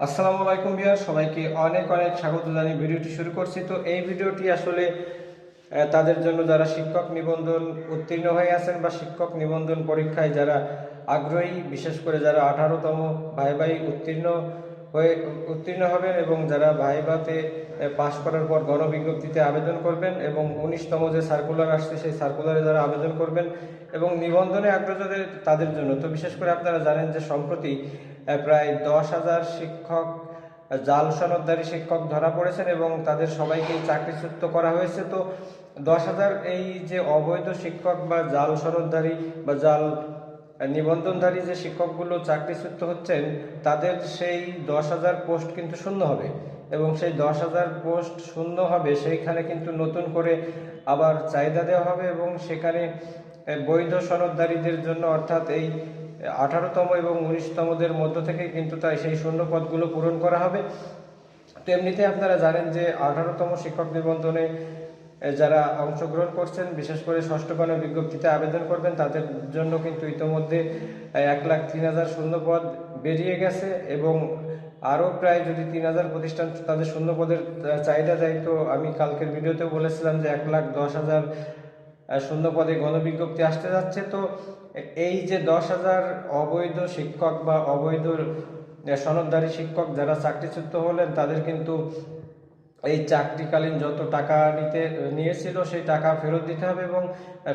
আসসালামু আলাইকুম বিয়ার সবাইকে অনেক অনেক স্বাগত জানিয়ে ভিডিওটি শুরু করছি। তো এই ভিডিওটি আসলে তাদের জন্য যারা শিক্ষক নিবন্ধন উত্তীর্ণ হয়ে আছেন বা শিক্ষক নিবন্ধন পরীক্ষায় যারা আগ্রহী, বিশেষ করে যারা আঠারোতম ভাই ভাই উত্তীর্ণ হয়ে, উত্তীর্ণ হবেন এবং যারা ভাইভাতে পাশ করার পর গণবিজ্ঞপ্তিতে আবেদন করবেন এবং উনিশতম যে সার্কুলার আসছে, সেই সার্কুলারে যারা আবেদন করবেন এবং নিবন্ধনে আগ্রহদের তাদের জন্য। তো বিশেষ করে আপনারা জানেন যে সম্প্রতি প্রায় দশ হাজার শিক্ষক জাল সনদধারী শিক্ষক ধরা পড়েছেন এবং তাদের সবাইকে চাকরিচ্যুত করা হয়েছে। তো দশ হাজার এই যে অবৈধ শিক্ষক বা জাল সনদধারী বা জাল নিবন্ধনধারী যে শিক্ষকগুলো চাকরিচ্যুত হচ্ছেন, তাদের সেই দশ হাজার পোস্ট কিন্তু শূন্য হবে এবং সেই দশ হাজার পোস্ট শূন্য হবে সেইখানে কিন্তু নতুন করে আবার চাহিদা দেওয়া হবে এবং সেখানে বৈধ সনদধারীদের জন্য অর্থাৎ এই আঠারোতম এবং উনিশতমদের মধ্য থেকে কিন্তু তাই সেই শূন্য পদগুলো পূরণ করা হবে। তো এমনিতে আপনারা জানেন যে আঠারোতম শিক্ষক নিবন্ধনে যারা অংশগ্রহণ করছেন, বিশেষ করে ষষ্ঠ গণ বিজ্ঞপ্তিতে আবেদন করবেন, তাদের জন্য কিন্তু ইতোমধ্যে এক লাখ তিন হাজার শূন্য পদ বেরিয়ে গেছে এবং আরও প্রায় যদি তিন হাজার প্রতিষ্ঠান তাদের শূন্য পদের চাহিদা দেয়, তো আমি কালকের ভিডিওতেও বলেছিলাম যে এক লাখ দশ হাজার শূন্য পদে গণবিজ্ঞপ্তি আসতে যাচ্ছে। তো এই যে দশ হাজার অবৈধ শিক্ষক বা অবৈধ সনদদারী শিক্ষক যারা চাকরিচ্যুত হলেন, তাদের কিন্তু এই চাকরিকালীন যত টাকা নিতে, নিয়েছিল সেই টাকা ফেরত দিতে হবে এবং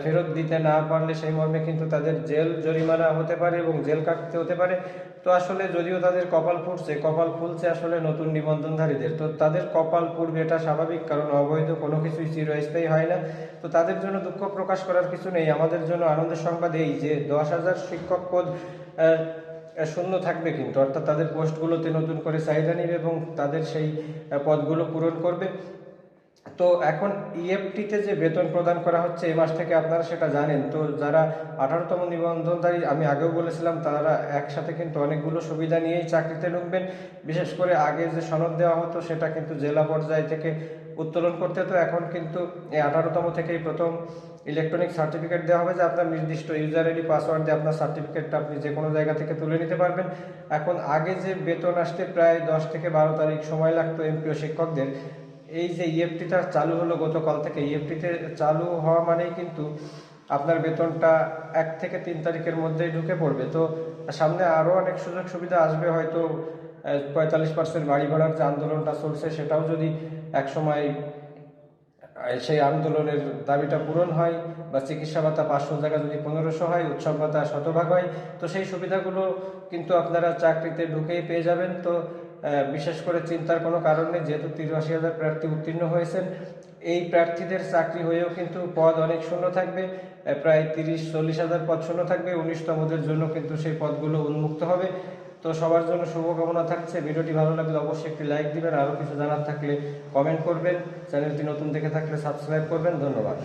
ফেরত দিতে না পারলে সেই মর্মে কিন্তু তাদের জেল জরিমানা হতে পারে এবং জেল কাটতে হতে পারে। তো আসলে যদিও তাদের কপাল ফুটছে কপাল ফুলছে আসলে নতুন নিবন্ধনধারীদের। তো তাদের কপাল পূর্বে এটা স্বাভাবিক, কারণ অবৈধ কোনো কিছুই চিরস্থায়ী হয় না। তো তাদের জন্য দুঃখ প্রকাশ করার কিছু নেই। আমাদের জন্য আনন্দের সংবাদ এই যে দশ হাজার শিক্ষক পদ শূন্য থাকবে কিন্তু। অর্থাৎ তাদের পোস্টগুলোতে নতুন করে চাহিদা নেবে এবং তাদের সেই পদগুলো পূরণ করবে। তো এখন ইএফটিতে যে বেতন প্রদান করা হচ্ছে এই মাস থেকে আপনারা সেটা জানেন। তো যারা আঠারোতম নিবন্ধনধারী, আমি আগেও বলেছিলাম, তারা একসাথে কিন্তু অনেকগুলো সুবিধা নিয়েই চাকরিতে ঢুকবেন। বিশেষ করে আগে যে সনদ দেওয়া হতো, সেটা কিন্তু জেলা পর্যায় থেকে উত্তোলন করতে, তো এখন কিন্তু এই আঠারোতম থেকেই প্রথম ইলেকট্রনিক সার্টিফিকেট দেওয়া হবে, যে আপনার নির্দিষ্ট ইউজার আইডি পাসওয়ার্ড দিয়ে আপনার সার্টিফিকেটটা আপনি যে কোনো জায়গা থেকে তুলে নিতে পারবেন। এখন আগে যে বেতন আসতে প্রায় দশ থেকে বারো তারিখ সময় লাগতো এমপিও শিক্ষকদের, এই যে ইএফটিটা চালু হলো গতকাল থেকে ইএফটিতে চালু হওয়া মানেই কিন্তু আপনার বেতনটা এক থেকে তিন তারিখের মধ্যেই ঢুকে পড়বে। তো সামনে আরও অনেক সুযোগ সুবিধা আসবে, হয়তো পঁয়তাল্লিশ পার্সেন্ট বাড়ি ভাড়ার যে আন্দোলনটা চলছে, সেটাও যদি এক সময় সেই আন্দোলনের দাবিটা পূরণ হয় বা চিকিৎসা ভাতা পাঁচশো জায়গা যদি পনেরোশো হয়, উৎসব ভাতা শতভাগ হয়, তো সেই সুবিধাগুলো কিন্তু আপনারা চাকরিতে ঢুকেই পেয়ে যাবেন। তো বিশেষ করে চিন্তার কোনো কারণ নেই, যেহেতু তিরাশি হাজার প্রার্থী উত্তীর্ণ হয়েছেন, এই প্রার্থীদের চাকরি হয়েও কিন্তু পদ অনেক শূন্য থাকবে প্রায় তিরিশ চল্লিশ হাজার পদ শূন্য থাকবে। উনিশতমদের জন্য কিন্তু সেই পদগুলো উন্মুক্ত হবে। তো সবার জন্য শুভকামনা থাকছে। ভিডিওটি ভালো লাগলে অবশ্যই একটি লাইক দিবেন। আরও কিছু জানার থাকলে কমেন্ট করবেন। চ্যানেলটি নতুন দেখে থাকলে সাবস্ক্রাইব করবেন। ধন্যবাদ।